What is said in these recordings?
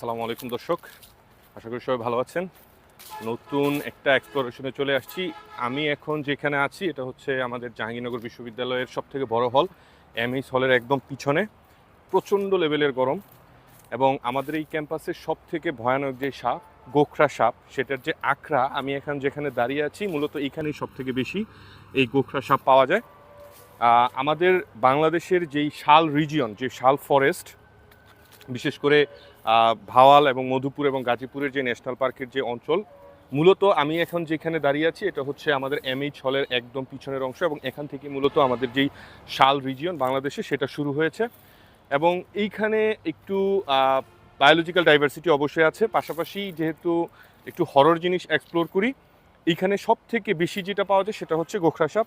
আসসালামু আলাইকুম দর্শক। আশা করি সবাই ভালো আছেন। নতুন একটা এক্সপ্লোরেশনে চলে আসছি। আমি এখন যেখানে আছি, এটা হচ্ছে আমাদের জাহাঙ্গীরনগর বিশ্ববিদ্যালয়ের সব থেকে বড় হল এমএইচ হলের একদম পিছনে। প্রচণ্ড লেভেলের গরম এবং আমাদের এই ক্যাম্পাসের সব থেকে ভয়ানক যে সাপ, গোখরা সাপ, সেটার যে আখড়া, আমি এখন যেখানে দাঁড়িয়ে আছি, মূলত এইখানেই সব থেকে বেশি এই গোখরা সাপ পাওয়া যায়। আমাদের বাংলাদেশের যেই শাল রিজিয়ন যে শাল ফরেস্ট বিশেষ করে ভাওয়াল এবং মধুপুর এবং গাজীপুরের যে ন্যাশনাল পার্কের যে অঞ্চল, মূলত আমি এখন যেখানে দাঁড়িয়ে আছি, এটা হচ্ছে আমাদের এমএইচ হলের একদম পিছনের অংশ এবং এখান থেকে মূলত আমাদের যেই শাল রিজিয়ন বাংলাদেশে সেটা শুরু হয়েছে এবং এইখানে একটু বায়োলজিক্যাল ডাইভার্সিটি অবশ্যই আছে। পাশাপাশি যেহেতু একটু হরর জিনিস এক্সপ্লোর করি, এইখানে সব থেকে বেশি যেটা পাওয়া যায় সেটা হচ্ছে গোখরা সাপ।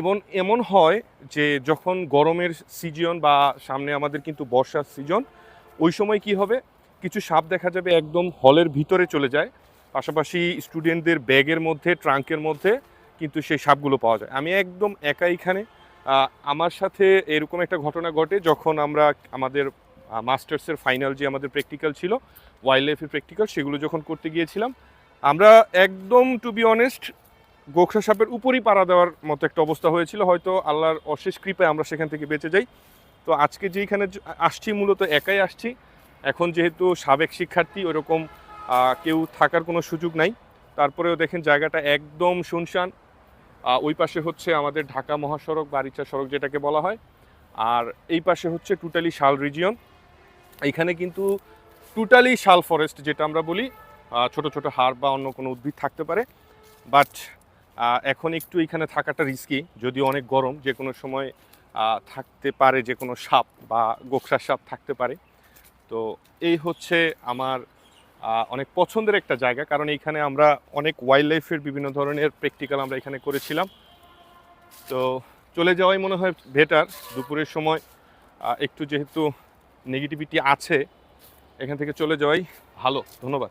এবং এমন হয় যে যখন গরমের সিজন বা সামনে আমাদের কিন্তু বর্ষার সিজন ওই সময় কি হবে? কিছু সাপ দেখা যাবে একদম হলের ভিতরে চলে যায়। পাশাপাশি স্টুডেন্টদের ব্যাগের মধ্যে, ট্রাঙ্কের মধ্যে কিন্তু সেই সাপগুলো পাওয়া যায়। আমি একদম একা এখানে। আমার সাথে এরকম একটা ঘটনা ঘটে যখন আমরা আমাদের মাস্টার্সের ফাইনাল যে আমাদের প্র্যাকটিক্যাল ছিল ওয়াইল্ড লাইফের প্র্যাকটিক্যাল, সেগুলো যখন করতে গিয়েছিলাম, আমরা একদম টু বি অনেস্ট গোখরা সাপের উপরই পাড়া দেওয়ার মতো একটা অবস্থা হয়েছিল। হয়তো আল্লাহর অশেষ কৃপায় আমরা সেখান থেকে বেঁচে যাই। তো আজকে যেইখানে আসছি, মূলত একাই আসছি। এখন যেহেতু সাবেক শিক্ষার্থী, ওরকম কেউ থাকার কোনো সুযোগ নাই। তারপরেও দেখেন জায়গাটা একদম শুনশান। ওই পাশে হচ্ছে আমাদের ঢাকা মহাসড়ক, বারিচা সড়ক যেটাকে বলা হয়। আর এই পাশে হচ্ছে টোটালি শাল রিজিয়ন। এইখানে কিন্তু টোটালি শাল ফরেস্ট যেটা আমরা বলি ছোট ছোট হাড় বা অন্য কোনো উদ্ভিদ থাকতে পারে। বাট এখন একটু এখানে থাকাটা রিস্কি যদিও অনেক গরম যে কোনো সময় থাকতে পারে যে কোনো সাপ বা গোখরা সাপ থাকতে পারে। তো এই হচ্ছে আমার অনেক পছন্দের একটা জায়গা। কারণ এইখানে আমরা অনেক ওয়াইল্ড লাইফের বিভিন্ন ধরনের প্র্যাকটিক্যাল আমরা এখানে করেছিলাম। তো চলে যাওয়াই মনে হয় বেটার দুপুরের সময় একটু যেহেতু নেগেটিভিটি আছে, এখান থেকে চলে যাওয়াই ভালো। ধন্যবাদ।